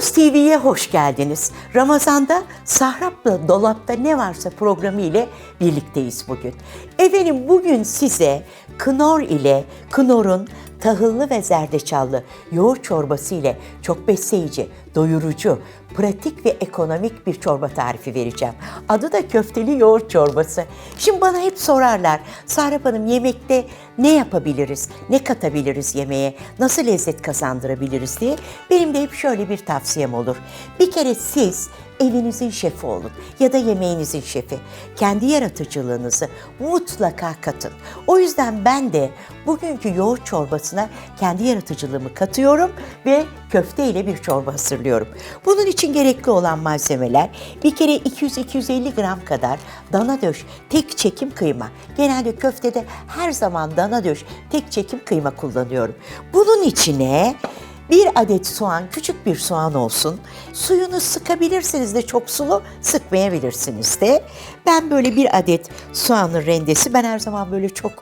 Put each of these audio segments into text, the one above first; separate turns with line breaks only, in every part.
TV'ye hoş geldiniz. Ramazan'da Sahrap'la Dolap'ta ne varsa programı ile birlikteyiz bugün. Efendim bugün size Knorr ile Knorr'un tahıllı ve zerdeçallı yoğurt çorbası ile çok besleyici, doyurucu, pratik ve ekonomik bir çorba tarifi vereceğim. Adı da köfteli yoğurt çorbası. Şimdi bana hep sorarlar, Sahrap Hanım yemekte ne yapabiliriz, ne katabiliriz yemeğe, nasıl lezzet kazandırabiliriz diye. Benim de hep şöyle bir tavsiyem olur. Bir kere siz evinizin şefi olun ya da yemeğinizin şefi. Kendi yaratıcılığınızı mutlaka katın. O yüzden ben de bugünkü yoğurt çorbasına kendi yaratıcılığımı katıyorum ve köfte ile bir çorba hazırlıyorum. Bunun için gerekli olan malzemeler bir kere 200-250 gram kadar dana döş tek çekim kıyma. Genelde köftede her zaman dana döş tek çekim kıyma kullanıyorum. Bunun içine bir adet soğan, küçük bir soğan olsun. Suyunu sıkabilirsiniz de çok sulu, sıkmayabilirsiniz de. Ben böyle bir adet soğanın rendesi, ben her zaman böyle çok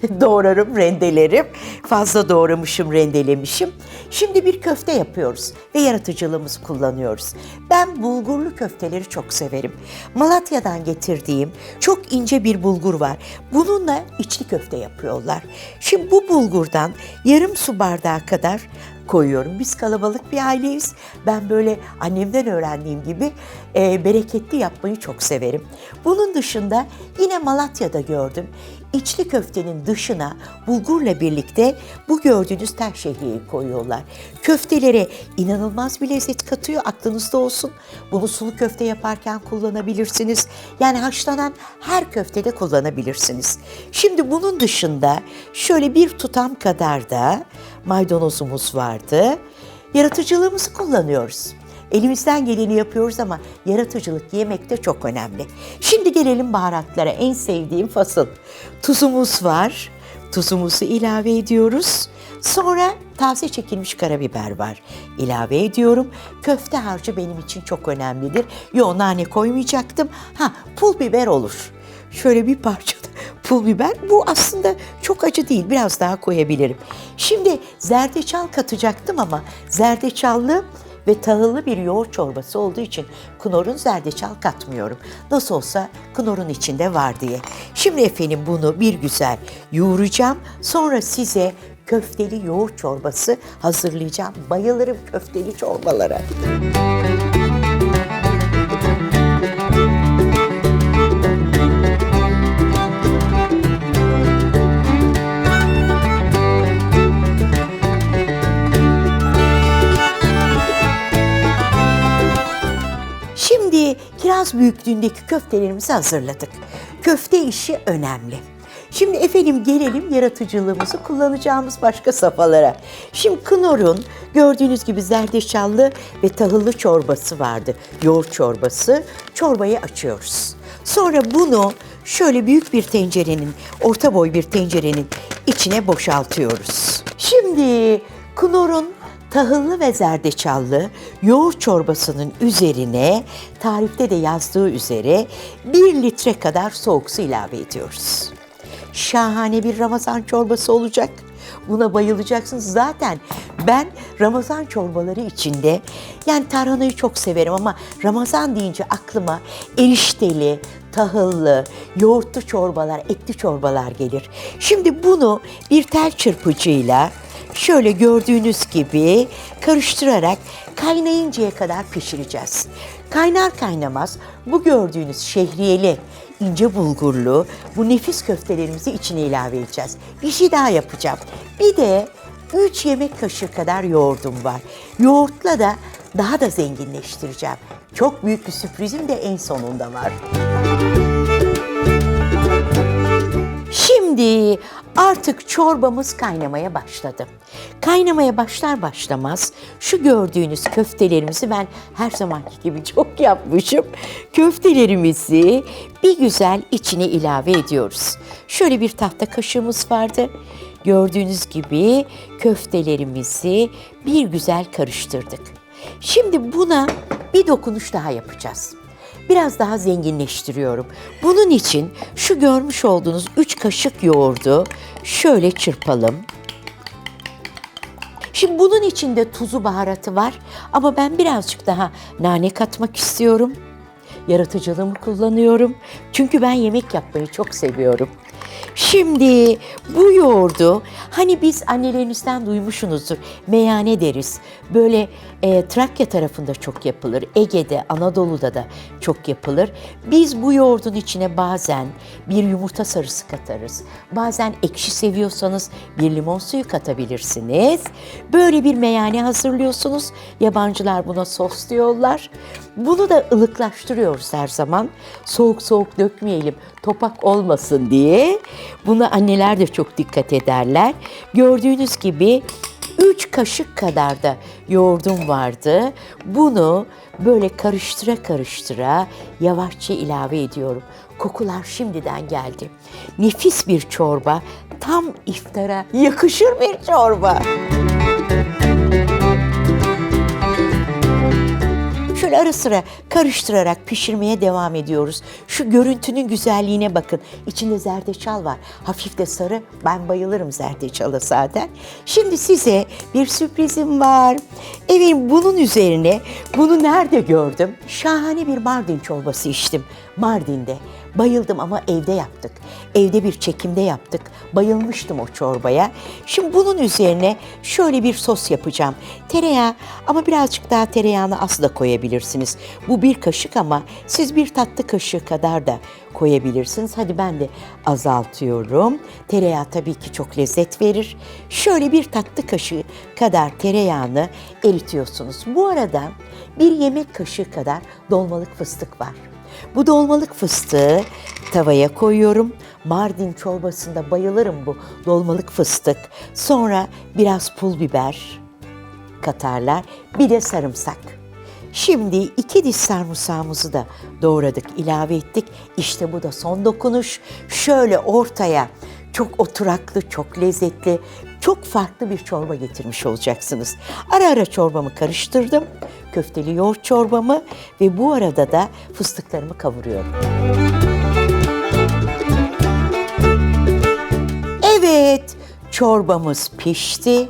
doğrarım, rendelerim. Fazla doğramışım, rendelemişim. Şimdi bir köfte yapıyoruz ve yaratıcılığımızı kullanıyoruz. Ben bulgurlu köfteleri çok severim. Malatya'dan getirdiğim çok ince bir bulgur var. Bununla içli köfte yapıyorlar. Şimdi bu bulgurdan yarım su bardağı kadar koyuyorum. Biz kalabalık bir aileyiz. Ben böyle annemden öğrendiğim gibi e, bereketli yapmayı çok severim. Bunun dışında yine Malatya'da gördüm. İçli köftenin dışına bulgurla birlikte bu gördüğünüz tel şehriyeyi koyuyorlar. Köftelere inanılmaz bir lezzet katıyor. Aklınızda olsun. Bunu sulu köfte yaparken kullanabilirsiniz. Yani haşlanan her köftede kullanabilirsiniz. Şimdi bunun dışında şöyle bir tutam kadar da maydanozumuz vardı. Yaratıcılığımızı kullanıyoruz. Elimizden geleni yapıyoruz ama yaratıcılık yemekte çok önemli. Şimdi gelelim baharatlara. En sevdiğim fasıl. Tuzumuz var. Tuzumuzu ilave ediyoruz. Sonra taze çekilmiş karabiber var. İlave ediyorum. Köfte harcı benim için çok önemlidir. Yo nane koymayacaktım. Ha pul biber olur. Şöyle bir parça pul biber. Bu aslında çok acı değil. Biraz daha koyabilirim. Şimdi zerdeçal katacaktım ama zerdeçallı ve tahıllı bir yoğurt çorbası olduğu için Knorr'un zerdeçal katmıyorum. Nasıl olsa Knorr'un içinde var diye. Şimdi efendim bunu bir güzel yoğuracağım. Sonra size köfteli yoğurt çorbası hazırlayacağım. Bayılırım köfteli çorbalara. Şimdi büyüklüğündeki köftelerimizi hazırladık. Köfte işi önemli. Şimdi efendim gelelim yaratıcılığımızı kullanacağımız başka safhalara. Şimdi Knorr'un gördüğünüz gibi zerdeçallı ve tahıllı çorbası vardı. Yoğurt çorbası. Çorbayı açıyoruz. Sonra bunu şöyle büyük bir tencerenin, orta boy bir tencerenin içine boşaltıyoruz. Şimdi Knorr'un tahıllı ve zerdeçallı yoğurt çorbasının üzerine tarifte de yazdığı üzere 1 litre kadar soğuk su ilave ediyoruz. Şahane bir Ramazan çorbası olacak. Buna bayılacaksınız. Zaten ben Ramazan çorbaları içinde yani tarhanayı çok severim ama Ramazan deyince aklıma erişteli, tahıllı, yoğurtlu çorbalar, etli çorbalar gelir. Şimdi bunu bir tel çırpıcıyla şöyle gördüğünüz gibi karıştırarak kaynayıncaya kadar pişireceğiz. Kaynar kaynamaz bu gördüğünüz şehriyeli, ince bulgurlu bu nefis köftelerimizi içine ilave edeceğiz. Bir şey daha yapacağım. Bir de 3 yemek kaşığı kadar yoğurdum var. Yoğurtla da daha da zenginleştireceğim. Çok büyük bir sürprizim de en sonunda var. Şimdi artık çorbamız kaynamaya başladı. Kaynamaya başlar başlamaz şu gördüğünüz köftelerimizi ben her zamanki gibi çok yapmışım. Köftelerimizi bir güzel içine ilave ediyoruz. Şöyle bir tahta kaşığımız vardı. Gördüğünüz gibi köftelerimizi bir güzel karıştırdık. Şimdi buna bir dokunuş daha yapacağız biraz daha zenginleştiriyorum. Bunun için şu görmüş olduğunuz 3 kaşık yoğurdu şöyle çırpalım. Şimdi bunun içinde tuzu baharatı var ama ben birazcık daha nane katmak istiyorum. Yaratıcılığımı kullanıyorum. Çünkü ben yemek yapmayı çok seviyorum. Şimdi bu yoğurdu hani biz annelerinizden duymuşsunuzdur meyane deriz. Böyle e, Trakya tarafında çok yapılır. Ege'de, Anadolu'da da çok yapılır. Biz bu yoğurdun içine bazen bir yumurta sarısı katarız. Bazen ekşi seviyorsanız bir limon suyu katabilirsiniz. Böyle bir meyane hazırlıyorsunuz. Yabancılar buna sos diyorlar. Bunu da ılıklaştırıyoruz her zaman. Soğuk soğuk dökmeyelim, topak olmasın diye. Buna anneler de çok dikkat ederler. Gördüğünüz gibi 3 kaşık kadar da yoğurdum vardı. Bunu böyle karıştıra karıştıra yavaşça ilave ediyorum. Kokular şimdiden geldi. Nefis bir çorba, tam iftara yakışır bir çorba. Şöyle ara sıra karıştırarak pişirmeye devam ediyoruz. Şu görüntünün güzelliğine bakın. İçinde zerdeçal var. Hafif de sarı. Ben bayılırım zerdeçala zaten. Şimdi size bir sürprizim var. Evet bunun üzerine bunu nerede gördüm? Şahane bir Mardin çorbası içtim. Mardin'de. Bayıldım ama evde yaptık. Evde bir çekimde yaptık. Bayılmıştım o çorbaya. Şimdi bunun üzerine şöyle bir sos yapacağım. Tereyağı ama birazcık daha tereyağını az da koyabilirsiniz. Bu bir kaşık ama siz bir tatlı kaşığı kadar da koyabilirsiniz. Hadi ben de azaltıyorum. Tereyağı tabii ki çok lezzet verir. Şöyle bir tatlı kaşığı kadar tereyağını eritiyorsunuz. Bu arada bir yemek kaşığı kadar dolmalık fıstık var. Bu dolmalık fıstığı tavaya koyuyorum. Mardin çorbasında bayılırım bu dolmalık fıstık. Sonra biraz pul biber katarlar. Bir de sarımsak. Şimdi iki diş sarımsağımızı da doğradık, ilave ettik. İşte bu da son dokunuş. Şöyle ortaya çok oturaklı, çok lezzetli, çok farklı bir çorba getirmiş olacaksınız. Ara ara çorbamı karıştırdım. Köfteli yoğurt çorbamı ve bu arada da fıstıklarımı kavuruyorum. Evet, çorbamız pişti.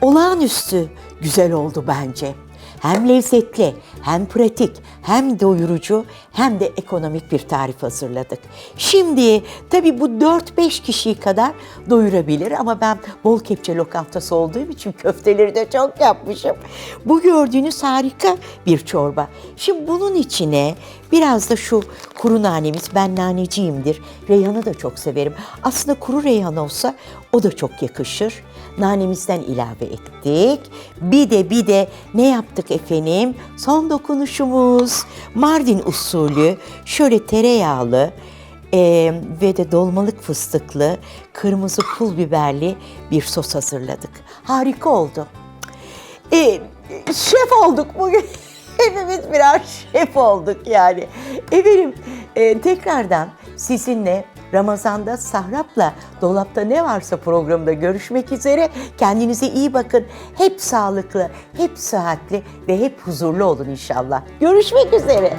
Olağanüstü güzel oldu bence. Hem lezzetli, hem pratik, hem doyurucu, hem de ekonomik bir tarif hazırladık. Şimdi tabii bu 4-5 kişiyi kadar doyurabilir ama ben bol kepçe lokantası olduğum için köfteleri de çok yapmışım. Bu gördüğünüz harika bir çorba. Şimdi bunun içine biraz da şu kuru nanemiz, ben naneciyimdir. Reyhanı da çok severim. Aslında kuru reyhan olsa o da çok yakışır nanemizden ilave ettik. Bir de bir de ne yaptık efendim? Son dokunuşumuz Mardin usulü şöyle tereyağlı e, ve de dolmalık fıstıklı kırmızı pul biberli bir sos hazırladık. Harika oldu. E, şef olduk bugün. Hepimiz birer şef olduk yani. Efendim e, tekrardan sizinle Ramazan'da Sahrap'la Dolapta Ne Varsa programında görüşmek üzere. Kendinize iyi bakın. Hep sağlıklı, hep sıhhatli ve hep huzurlu olun inşallah. Görüşmek üzere.